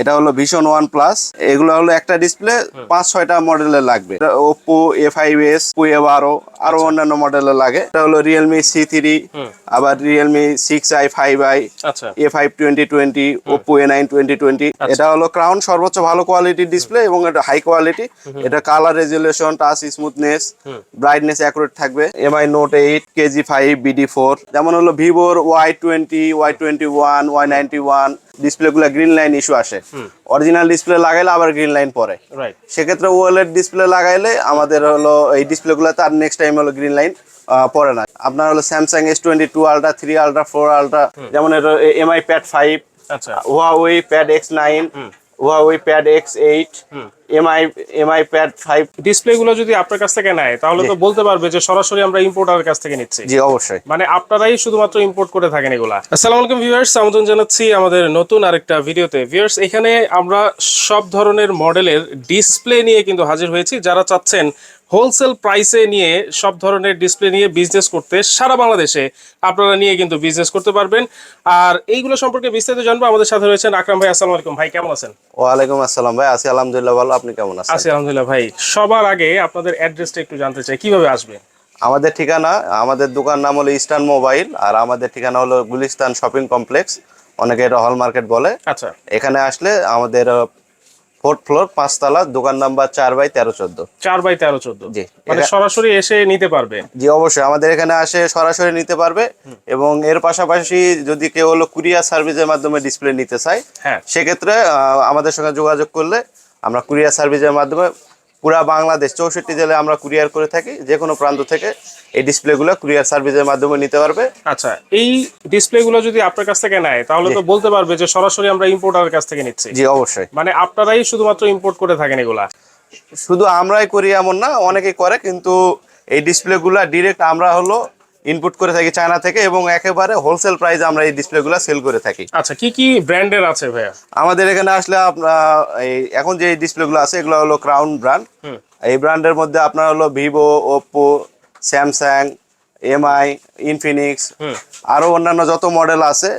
এটা হলো ভীষণ ওয়ান প্লাস এগুলো হলো একটা ডিসপ্লে পাঁচ ছয়টা মডেলের লাগবে। Oppo A five S A বারো আরও অন্যান্য মডেলের লাগে। এটা হলো রিয়েলমি সি থ্রি আবার Realme six I five I আচ্ছা। A five twenty twenty Oppo A nine twenty twenty এটা হলো ক্রাউন সর্বোচ্চ ভালো কোয়ালিটির ডিসপ্লে এবং এটা হাই কোয়ালিটি এটা colour resolution touch smoothness brightness accurate থাকবে। Mi note eight KG five BD four যেমন হলো ভিভোর Y twenty Y twenty one Y ninety one display গুলো গ্রিন লাইন ইস্যু আসে। অরিজিনাল ডিসপ্লে লাগাইলে আবার গ্রিন লাইন পরে সেক্ষেত্রে ওয়েলের ডিসপ্লে লাগাইলে আমাদের হলো এই ডিসপ্লে গুলোতে আর নেক্সট টাইম হলো গ্রিন লাইন পরে না। আপনার হলো Samsung S twenty two ultra three ultra four ultra যেমন এমআই প্যাড ফাইভ আচ্ছা। Huawei pad X nine pad X eight Mi Mi pad five display গুলো যদি আপনার কাছ থেকে নেয় তাহলে তো বলতে পারবে যে সরাসরি আমরা ইম্পোর্টারের কাছ থেকে নিচ্ছি। জি অবশ্যই। মানে আপনারাই শুধুমাত্র ইম্পোর্ট করে থাকেন এগুলা। আসসালামু আলাইকুম ভিউয়ার্স আমন্ত্রণ জানাচ্ছি আমাদের নতুন আরেকটা ভিডিওতে। ভিউয়ার্স এখানে আমরা সব ধরনের মডেলের ডিসপ্লে নিয়ে কিন্তু হাজির হয়েছি। যারা চাচ্ছেন হোলসেল প্রাইসে নিয়ে সব ধরনের ডিসপ্লে নিয়ে বিজনেস করতে সারা বাংলাদেশে আপনারা নিয়ে কিন্তু বিজনেস করতে পারবেন। আর এইগুলো সম্পর্কে বিস্তারিত জানব। আমাদের সাথে রয়েছেন আকরাম ভাই আসসালামু আলাইকুম। ভাই কেমন আছেন? ওয়ালাইকুম আসসালাম ভাই আছি আলহামদুলিল্লাহ ভালো। আপনি কেমন আছেন? আছি আলহামদুলিল্লাহ ভাই। সবার আগে আপনাদের অ্যাড্রেসটা একটু জানতে চাই। কীভাবে আসবে? আমাদের ঠিকানা আমাদের দোকান নাম হলো ইস্টার্ন মোবাইল আর আমাদের ঠিকানা হলো গুলিস্তান শপিং কমপ্লেক্স অনেকে এটা হল মার্কেট বলে। আচ্ছা। এখানে আসলে আমাদের ফোর্থ ফ্লোর পাঁচতলা দোকান নাম্বার চার বাই তেরো চোদ্দ। চার বাই তেরো চোদ্দ। জি মানে সরাসরি এসে নিতে পারবে। জি অবশ্যই। আমাদের এখানে আসে সরাসরি নিতে পারবে এবং এর পাশাপাশি যদি কেউ হলো কুরিয়ার সার্ভিসের মাধ্যমে ডিসপ্লে নিতে চায় হ্যাঁ। সেক্ষেত্রে আমাদের সঙ্গে যোগাযোগ করলে আমরা কুরিয়ার সার্ভিসের মাধ্যমে পুরা বাংলাদেশ চৌষট্টি জেলায় আমরা কুরিয়ার করে থাকি যে কোনো প্রান্ত থেকে এই ডিসপ্লেগুলো কুরিয়ার সার্ভিসের মাধ্যমে নিতে পারবে। আচ্ছা এই ডিসপ্লেগুলো যদি আপনার কাছ থেকে নেয় তাহলে তো বলতে পারবে যে সরাসরি আমরা ইম্পোর্টারের কাছ থেকে নিচ্ছি। জি অবশ্যই। মানে আপনারাই শুধুমাত্র ইম্পোর্ট করে থাকেন এগুলা? শুধু আমরাই করি এমন না অনেকেই করে কিন্তু এই ডিসপ্লেগুলো ডিরেক্ট আমরা হলো ইনপুট করে থাকি চায়না থেকে এবং একেবারে হোলসেল প্রাইসে আমরা এই ডিসপ্লেগুলো সেল করে থাকি। আচ্ছা কি কি ব্র্যান্ডের আছে ভাইয়া? আমাদের এখানে আসলে আপনার এই এখন যে ডিসপ্লেগুলো আছে এগুলো হলো ক্রাউন ব্র্যান্ড এই ব্র্যান্ডের মধ্যে আপনার হলো Vivo Oppo Samsung Mi Infinix আরও অন্যান্য যত মডেল আছে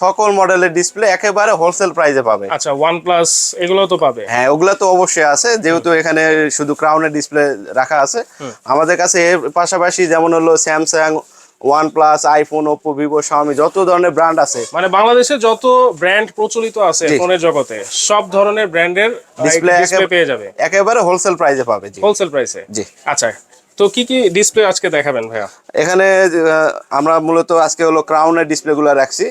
সকল মডেলের ডিসপ্লে একেবারে হোলসেল প্রাইসে পাবে। আচ্ছা ওয়ান প্লাস এগুলো তো পাবে? হ্যাঁ ওগুলো তো অবশ্যই আছে যেহেতু এখানে শুধু ক্রাউনের ডিসপ্লে রাখা আছে। আমাদের কাছে এর পাশাপাশি যেমন হলো Samsung OnePlus iPhone Oppo Vivo Xiaomi যত ধরনের ব্র্যান্ড আছে। মানে বাংলাদেশে যত ব্র্যান্ড প্রচলিত আছে ফোনের জগতে সব ধরনের ব্র্যান্ডের ডিসপ্লে ডিসপ্লে পেয়ে যাবে। একেবারে হোলসেল প্রাইসে পাবে জি। হোলসেল প্রাইসে জি। আচ্ছা তো কি কি ডিসপ্লে আজকে দেখাবেন ভাইয়া? এখানে আমরা মূলত আজকে হলো ক্রাউনের ডিসপ্লে গুলো রাখছি।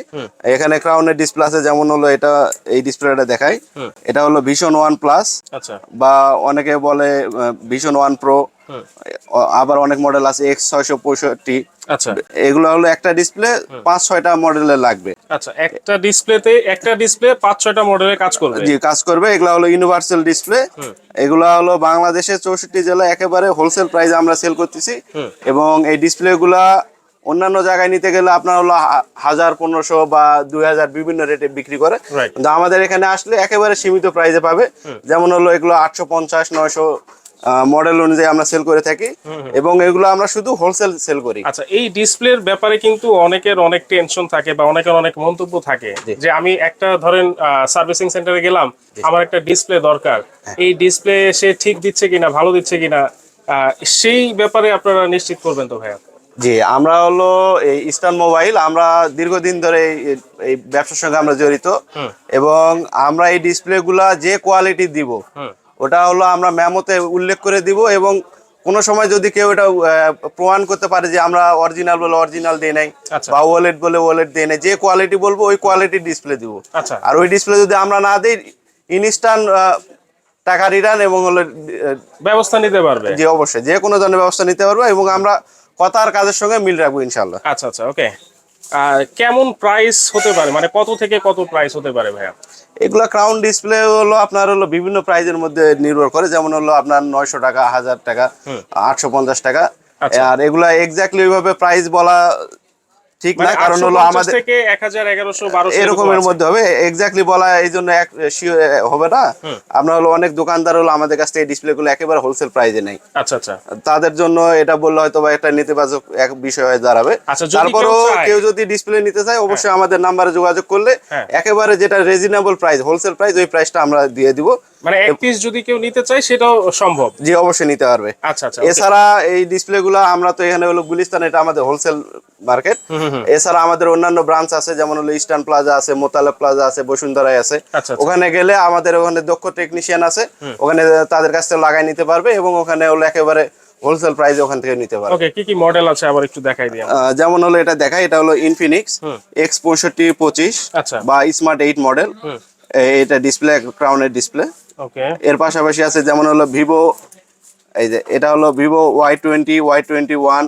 এখানে ক্রাউনের ডিসপ্লে আছে যেমন হলো এটা এই ডিসপ্লেটা দেখাই। এটা হলো ভীষণ ওয়ান প্লাস আচ্ছা। বা অনেকে বলে ভীষণ ওয়ান প্রো আবার অনেক মডেল আছে এক্স ছয়শো পঁয়ষট্টি। আচ্ছা। এগুলো হলো একটা ডিসপ্লে পাঁচ ছয়টা মডেলের লাগবে। আচ্ছা একটা ডিসপ্লেতে একটা ডিসপ্লে পাঁচ ছয়টা মডেলের কাজ করবে? জি কাজ করবে। এগুলো হলো ইউনিভার্সাল ডিসপ্লে এগুলো হলো বাংলাদেশের চৌষট্টি জেলায় একেবারে হোলসেল প্রাইসে আমরা সেল করতেছি। এবং এই ডিসপ্লে গুলা অন্যান্য জায়গায় নিতে গেলে আপনার হলো হাজার পনেরোশো বা দুই হাজার বিভিন্ন রেটে বিক্রি করে. কিন্তু আমাদের এখানে আসলে একেবারে সীমিত প্রাইসে পাবে। যেমন হলো এগুলো আটশো পঞ্চাশ নয়শো মডেল অনুযায়ী আমরা সেল করে থাকি এবং এগুলো আমরা শুধু হোলসেল সেল করি। আচ্ছা এই ডিসপ্লের ব্যাপারে কিন্তু অনেকের অনেক টেনশন থাকে বা অনেকের অনেক মন্তব্য থাকে যে আমি একটা ধরেন সার্ভিসিং সেন্টারে গেলাম আমার একটা ডিসপ্লে দরকার। হ্যাঁ। এই ডিসপ্লে সে ঠিক দিচ্ছে কিনা ভালো দিচ্ছে কিনা সেই ব্যাপারে আপনারা নিশ্চিত করবেন তো ভাইয়া? জি আমরা হলো এই ইস্টার্ন মোবাইল আমরা দীর্ঘদিন ধরে এই- ব্যবসার সঙ্গে আমরা জড়িত এবং আমরা এই ডিসপ্লে গুলা যে কোয়ালিটি দিব। ওটা হলো আমরা মেমোতে উল্লেখ করে দিব এবং কোনো সময় যদি কেউ এটা প্রমাণ করতে পারে যে আমরা অরিজিনাল বলে অরিজিনাল দিয়ে নাই আচ্ছা। বা ওয়ালেট বলে ওয়ালেট দিয়ে নাই যে কোয়ালিটি বলব ওই কোয়ালিটির ডিসপ্লে দিব। আচ্ছা। আর ওই ডিসপ্লে যদি আমরা না দিই ইনস্ট্যান্ট টাকা রিটার্ন এবং হলো ব্যবস্থা নিতে পারবে। জি অবশ্যই। যে কোনো ধরনের ব্যবস্থা নিতে পারব এবং আমরা কথার কাজের সঙ্গে মিল রাখব ইনশাল্লাহ আচ্ছা আচ্ছা ওকে কেমন প্রাইস হতে পারে? মানে কত থেকে কত প্রাইস হতে পারে ভাইয়া? এগুলা ক্রাউন ডিসপ্লে হলো আপনার হলো বিভিন্ন প্রাইজের মধ্যে নির্ভর করে। যেমন হলো আপনার নয়শো টাকা হাজার টাকা আটশো পঞ্চাশ টাকা। আচ্ছা। আর এগুলা এক্স্যাক্টলি ওইভাবে প্রাইস বলা ঠিক মানে না? কারণ হলো আমাদের থেকে এক হাজার এগারোশো বারোশো এরকমের মধ্যে হবে। এক্স্যাক্টলি বলা এই জন্য এক হবে না? আমরা হলো অনেক দোকানদার হলো আমাদের কাছ থেকে ডিসপ্লে গুলো একেবারে হোলসেল প্রাইজে নেই। আচ্ছা আচ্ছা। তাদের জন্য এটা বললে হয়তো বা একটা নেতিবাচক এক বিষয় হয়ে দাঁড়াবে। আচ্ছা, তারপরও কেউ যদি ডিসপ্লে নিতে চায় অবশ্যই আমাদের নাম্বারে যোগাযোগ করলে হ্যাঁ। একেবারে যেটা রিজনেবল প্রাইস হোলসেল প্রাইস ওই প্রাইসটা আমরা দিয়ে দিব। মানে এক পিস যদি কেউ নিতে চায় সেটাও সম্ভব। জি অবশ্যই নিতে পারবে। আচ্ছা আচ্ছা এছাড়া এই ডিসপ্লে গুলো আমরা তো এখানে হলো গুলিস্তান এটা আমাদের হোলসেল মার্কেট এছাড়া আমাদের অন্যান্য ব্রাঞ্চ আছে যেমন হলো ইস্টার্ন প্লাজা আছে মোতালেব প্লাজা আছে বসুন্ধরায় আছে। আচ্ছা, আচ্ছা। ওখানে গেলে আমাদের ওখানে দক্ষ টেকনিশিয়ান আছে ওখানে তাদের কাছ থেকে লাগাই নিতে পারবে এবং ওখানে হলো একেবারে হোলসেল প্রাইসে ওখান থেকে নিতে পারবে। ওকে কি কি মডেল আছে আবার একটু দেখাই দিই যেমন হলো এটা দেখা এটা হলো ইনফিনিক্স এক্স পঁয়ষট্টি পঁচিশ আচ্ছা। বা স্মার্ট এইট মডেল এটা ডিসপ্লে ক্রাউনের ডিসপ্লে ওকে এর পাশাপাশি আছে যেমন হলো ভিভো এই যে এটা হলো Vivo Y twenty Y twenty one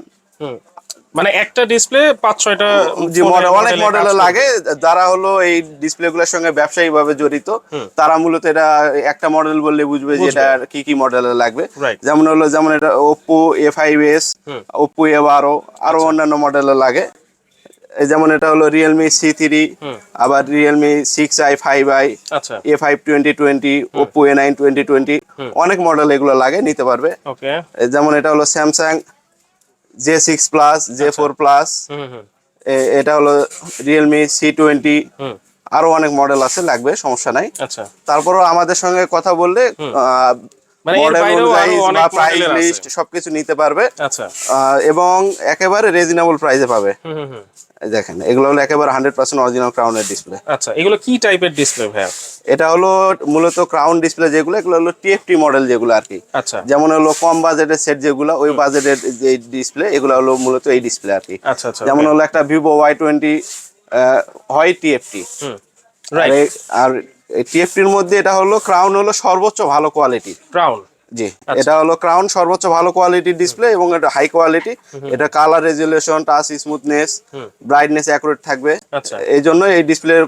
মানে একটা ডিসপ্লে পাঁচ ছয়টা যে মডেল অনেক মডেল লাগে যারা হলো এই ডিসপ্লে গুলোর সঙ্গে ব্যবসায়ী ভাবে জড়িত তারা মূলত এটা একটা মডেল বললে বুঝবে যে এটা কি কি মডেলের লাগবে। যেমন হলো যেমন এটা Oppo A five S Oppo A বারো আরও আচ্ছা। অন্যান্য মডেলের লাগে। এই যেমন এটা হলো রিয়েলমি সি থ্রি আবার Realme six I five I A five twenty twenty Oppo A nine twenty twenty অনেক মডেল এগুলো লাগে নিতে পারবে। ওকে যেমন এটা হলো Samsung J six plus J four plus এটা হলো রিয়েলমি সি টোয়েন্টি আরও অনেক মডেল আছে লাগবে সমস্যা নাই। আচ্ছা। তারপরও আমাদের সঙ্গে কথা বললে মানে আরও প্রাইস লিস্ট সবকিছু নিতে পারবে। আচ্ছা। এবং একেবারে রিজনেবল প্রাইসে পাবে। দেখেন এগুলো হলো একেবারে হান্ড্রেড পার্সেন্ট অরিজিনাল ক্রাউনের ডিসপ্লে আচ্ছা এগুলো কি টাইপের ডিসপ্লে ভাইয়া? এটা হলো মূলত ক্রাউন ডিসপ্লে যেগুলো এগুলো হলো টিএফটি মডেল যেগুলো আর কি। আচ্ছা। যেমন হলো কম বাজেটের সেট যেগুলো ওই বাজেটের যে ডিসপ্লে এগুলো হলো মূলত এই ডিসপ্লে আর কি। আচ্ছা আচ্ছা যেমন হলো একটা ভিভো ওয়াই টোয়েন্টি হয় টিএফটি হুম। আর টিএফটির মধ্যে এটা হলো ক্রাউন হলো সর্বোচ্চ ভালো কোয়ালিটি ক্রাউন জি এটা হলো ক্রাউন সর্বোচ্চ ভালো কোয়ালিটির ডিসপ্লে এবং এটা হাই কোয়ালিটি এটা colour resolution touch smoothness brightness accurate থাকবে। আচ্ছা। এই জন্য এই ডিসপ্লের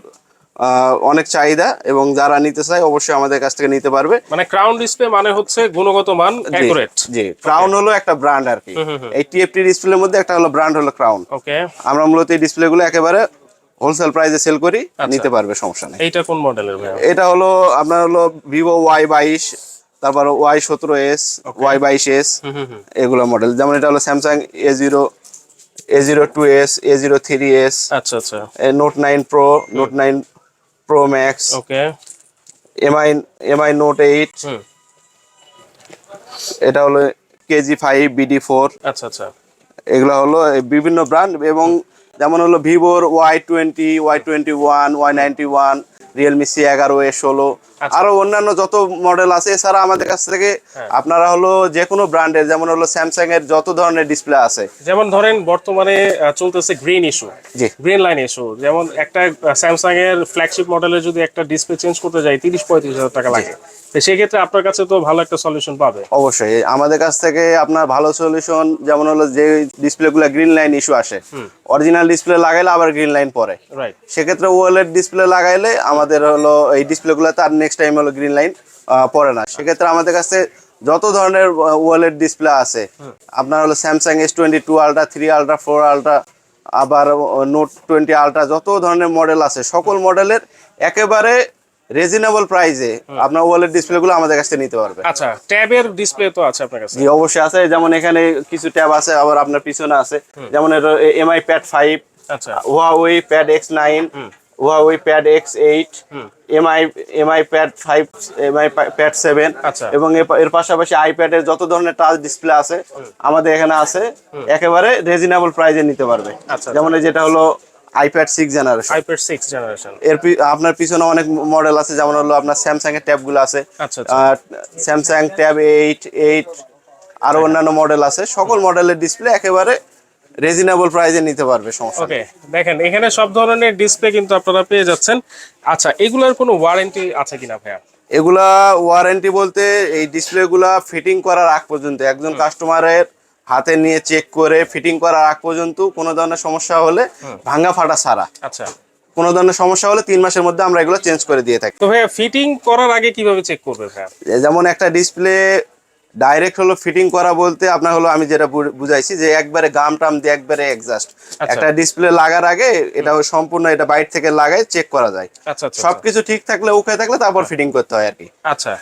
অনেক চাহিদা এবং যারা নিতে চায় অবশ্যই আমাদের কাছ থেকে নিতে পারবে। মানে ক্রাউন ডিসপ্লে মানে হচ্ছে গুণগত মান অ্যাকুরেট জি ক্রাউন হলো একটা ব্র্যান্ড আর কি। এই টিএফটি ডিসপ্লের মধ্যে একটা হলো ব্র্যান্ড হলো ক্রাউন ওকে আমরা মূলত এই ডিসপ্লেগুলো একেবারে হোলসেল প্রাইসে সেল করি আচ্ছা। নিতে পারবে সমস্যা নেই। এটা কোন মডেলের ভাইয়া এটা হলো আপনার হলো ভিভো ওয়াই বাইশ তারপর ওয়াই সতেরো এস ওয়াই বাইশ এস হুম হুম হুম। এগুলো মডেল যেমন এটা হলো Samsung A zero A zero two S A zero three S আচ্ছা আচ্ছা। Note nine pro note nine pro max okay Mi Mi note eight এটা হলো কেজি ফাইভ বিডি ফোর আচ্ছা আচ্ছা। এগুলো হলো বিভিন্ন ব্র্যান্ড এবং যেমন হলো ভিভোর Y twenty Y twenty one, Y ninety one, Realme C এগারো, এ ষোলো। আরও অন্যান্য যত মডেল আছে এছাড়া আমাদের কাছ থেকে হ্যাঁ। আপনারা হলো যে কোনো ব্র্যান্ডের যেমন হলো স্যামসাং এর যত ধরনের ডিসপ্লে আছে। যেমন ধরেন বর্তমানে চলতেছে গ্রিন ইস্যু জি। গ্রিন লাইন ইস্যু যেমন একটা স্যামসাং এর ফ্ল্যাগশিপ মডেলের যদি একটা ডিসপ্লে চেঞ্জ করতে যাই তিরিশ পঁয়ত্রিশ হাজার টাকা লাগে। সেক্ষেত্রে আপনার কাছে তো ভালো একটা সলিউশন পাবে। অবশ্যই আমাদের কাছ থেকে আপনার ভালো সলিউশন যেমন হলো যে ডিসপ্লেগুলো গ্রিন লাইন ইস্যু আসে অরিজিনাল ডিসপ্লে লাগাইলে আবার গ্রিন লাইন পরে রাইট সেক্ষেত্রে ওয়েলের ডিসপ্লে লাগাইলে আমাদের হলো এই ডিসপ্লেগুলো তার নেক্সট টাইম হলো গ্রিন লাইন পড়ে না। সেক্ষেত্রে আমাদের কাছে যত ধরনের ওয়ালেট ডিসপ্লে আছে আপনার হলো Samsung S twenty two ultra three ultra four ultra আবার নোট টোয়েন্টি আলট্রা যত ধরনের মডেল আছে সকল মডেলের একেবারে রিজনেবল প্রাইসে আপনার ওয়েলের ডিসপ্লেগুলো আমাদের কাছে নিতে পারবে। আচ্ছা ট্যাবের ডিসপ্লে তো আছে আপনার কাছে। জি অবশ্যই আছে। যেমন এখানে কিছু ট্যাব আছে আবার আপনার পিছনে আছে। যেমন এমআই প্যাড ফাইভ আচ্ছা। Pad X X9, Huawei Pad X8, MI MI Pad 5, MI Pad 7 আচ্ছা। এবং এর পাশাপাশি iPad এর যত ধরনের টাচ ডিসপ্লে আছে আমাদের এখানে আছে একেবারে রিজনেবল প্রাইসে নিতে পারবে। আচ্ছা। যেমন এই যেটা হলো iPad six generation iPad six generation এর আপনার পিছনে অনেক মডেল আছে যেমন হলো আপনার স্যামসাং এর ট্যাবগুলো আছে আচ্ছা, আচ্ছা। স্যামসাং ট্যাব এইট এইট আরও অন্যান্য মডেল আছে সকল মডেলের ডিসপ্লে একেবারে রিজনেবল প্রাইসে নিতে পারবে সমস্যা ওকে দেখেন এখানে সব ধরনের ডিসপ্লে কিন্তু আপনারা পেয়ে যাচ্ছেন। আচ্ছা এগুলোর কোনো ওয়ারেন্টি আছে কিনা ভাইয়া? এগুলা ওয়ারেন্টি বলতে এই ডিসপ্লেগুলা ফিটিং করার আগ পর্যন্ত একজন কাস্টমারের হাতে নিয়ে চেক করে ফিটিং করার আগ পর্যন্ত কোনো ধরনের সমস্যা হলে ভাঙা ফাটা ছাড়া। আচ্ছা। কোনো ধরনের সমস্যা হলে তিন মাসের মধ্যে আমরা এগুলো চেঞ্জ করে দিয়ে থাকি। তো ভাইয়া ফিটিং করার আগে কীভাবে চেক করবে ভাইয়া? যেমন একটা ডিসপ্লে ডাইরেক্ট হলো ফিটিং করা বলতে আপনার হলো আমি যেটা বুঝাইছি যে একবারে গাম টাম দিয়ে একবারে এক্সাস্ট আচ্ছা। একটা ডিসপ্লে লাগার আগে এটা সম্পূর্ণ এটা বাইট থেকে লাগায় চেক করা যায়। আচ্ছা আচ্ছা সবকিছু ঠিক থাকলে ওকে থাকলে তারপর ফিটিং করতে হয় আর কি। আচ্ছা।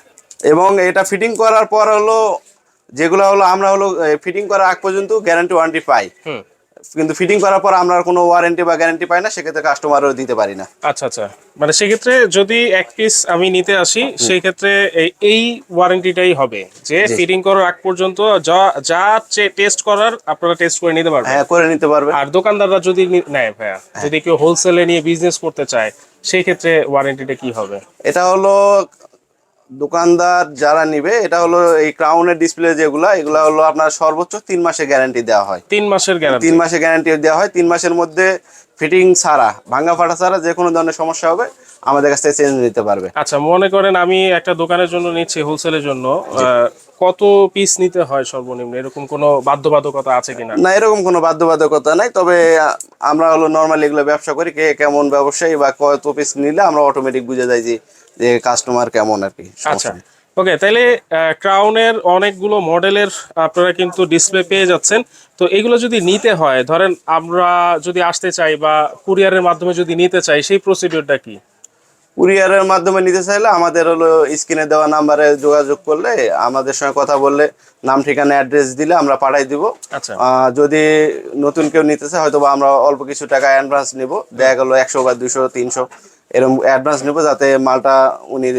এবং এটা ফিটিং করার পর হলো যেগুলো হলো আমরা হলো ফিটিং করার আগ পর্যন্ত গ্যারান্টি ওয়ারেন্টি পাই। কিন্তু ফিটিং করার পর আমরা কোনো ওয়ারেন্টি বা গ্যারান্টি পাই না সেক্ষেত্রে কাস্টমারও দিতে পারি না। আচ্ছা আচ্ছা। মানে সেক্ষেত্রে যদি এক পিস আমি নিতে আসি সেই ক্ষেত্রে এই- ওয়ারেন্টিটাই হবে যে ফিটিং করার আগ পর্যন্ত যা যা টেস্ট করার আপনারা টেস্ট করে নিতে পারবেন। হ্যাঁ করে নিতে পারবে। আর দোকানদাররা যদি নেয় ভাইয়া যদি কেউ হোলসেলে নিয়ে বিজনেস করতে চায় সেই ক্ষেত্রে ওয়ারেন্টিটা কি হবে? এটা হলো দোকানদার যারা নিবে এটা হলো এই ক্রাউনের ডিসপ্লে যেগুলা এগুলা হলো আপনার সর্বোচ্চ তিন মাসের গ্যারান্টি দেওয়া হয়। তিন মাসের গ্যারান্টি তিন মাসের গ্যারান্টি দেওয়া হয়। তিন মাসের মধ্যে ফিটিং ছাড়া ভাঙ্গা ফাটা ছাড়া যে কোনো ধরনের সমস্যা হবে আমাদের কাছ থেকে চেঞ্জ নিতে পারবে। আচ্ছা মনে করেন আমি একটা দোকানের জন্য নিচ্ছি হোলসেলের জন্য। কত পিস নিতে হয় সর্বনিম্ন? এরকম কোনো বাধ্যবাধকতা আছে কিনা? না এরকম কোনো বাধ্যবাধকতা নাই। তবে আমরা হলো নর্মালি এগুলো ব্যবসা করি কে কেমন ব্যবসায়ী বা কত পিস নিলে আমরা অটোমেটিক বুঝে যাই যে যে কাস্টমার কেমন আর কি আচ্ছা ওকে তাহলে ক্রাউনের অনেকগুলো মডেলের আপনারা কিন্তু ডিসপ্লে পেয়ে যাচ্ছেন। তো এগুলো যদি নিতে হয় ধরেন আমরা যদি আসতে চাই বা কুরিয়ারের মাধ্যমে যদি নিতে চাই সেই প্রসিডিওরটা কি? কুরিয়ারের মাধ্যমে নিতে চাইলে আমাদের হলো স্ক্রিনে দেওয়া নাম্বারে যোগাযোগ করলে আমাদের সঙ্গে কথা বললে নাম ঠিকানা অ্যাড্রেস দিলে আমরা পাঠাই দিব। আচ্ছা। যদি নতুন কেউ নিতে চায় হয়তো বা আমরা অল্প কিছু টাকা অ্যাডভান্স নিব। দেখা গেলো একশো বা দুশো তিনশো। এরকম অ্যাডভান্স নেব যাতে মালটা উনি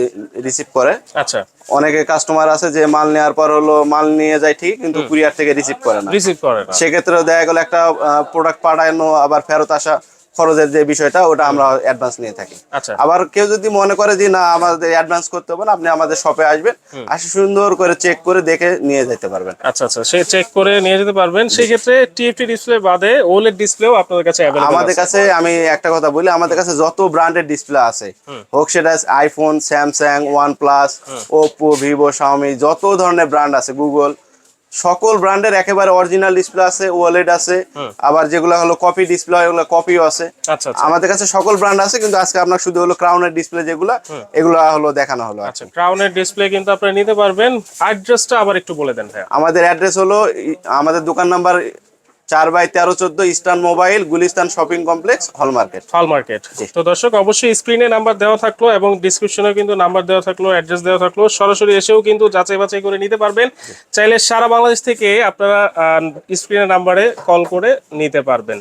রিসিভ করে। আচ্ছা। অনেকে কাস্টমার আছে যে মাল নেওয়ার পর হলো মাল নিয়ে যায় ঠিক কিন্তু কুরিয়ার থেকে রিসিভ করে না। রিসিভ করে না। সেক্ষেত্রে দেখা গেলো একটা প্রোডাক্ট পাঠানো আবার ফেরত আসা খরচের যে বিষয়টা ওটা আমরা অ্যাডভান্স নিয়ে থাকি। আচ্ছা। আবার কেউ যদি মনে করে যে না আমাদের অ্যাডভান্স করতে হবে না আপনি আমাদের শপে আসবেন আসে সুন্দর করে চেক করে দেখে নিয়ে যেতে পারবেন। আচ্ছা আচ্ছা সে চেক করে নিয়ে যেতে পারবেন। সেই ক্ষেত্রে টিএফটি ডিসপ্লে বাদে ওলেড ডিসপ্লেও আপনাদের কাছে আমাদের কাছে আমি একটা কথা বলি আমাদের কাছে যত ব্র্যান্ডের ডিসপ্লে আছে হোক সেটা iPhone Samsung one plus Oppo Vivo Xiaomi যত ধরনের ব্র্যান্ড আছে গুগল সকল ব্র্যান্ডের একেবারে অরিজিনাল ডিসপ্লে আছে ওয়ালেট আছে আবার যেগুলো হলো কপি ডিসপ্লে ওগুলো কপিও আছে। আচ্ছা আচ্ছা। আমাদের কাছে সকল ব্র্যান্ড আছে কিন্তু আজকে আপনার শুধু হলো ক্রাউনের ডিসপ্লে যেগুলো এগুলো হলো দেখানো হলো আচ্ছা ক্রাউনের ডিসপ্লে কিন্তু আপনারা নিতে পারবেন। অ্যাড্রেসটা আবার একটু বলে দেন ভাই আমাদের অ্যাড্রেস হলো আমাদের দোকান নাম্বার চার বাই তেরো চোদ্দ Eastern mobile Gulistan shopping complex hall market hall market তো দর্শক অবশ্যই স্ক্রিনে নাম্বার দেওয়া থাকল এবং ডিসক্রিপশনেও কিন্তু নাম্বার দেওয়া থাকল অ্যাড্রেস দেওয়া থাকল। সরাসরি এসেও কিন্তু যাচাই বাছাই করে নিতে পারবেন। চাইলে সারা বাংলাদেশ থেকে আপনারা স্ক্রিনের নাম্বারে কল করে নিতে পারবেন।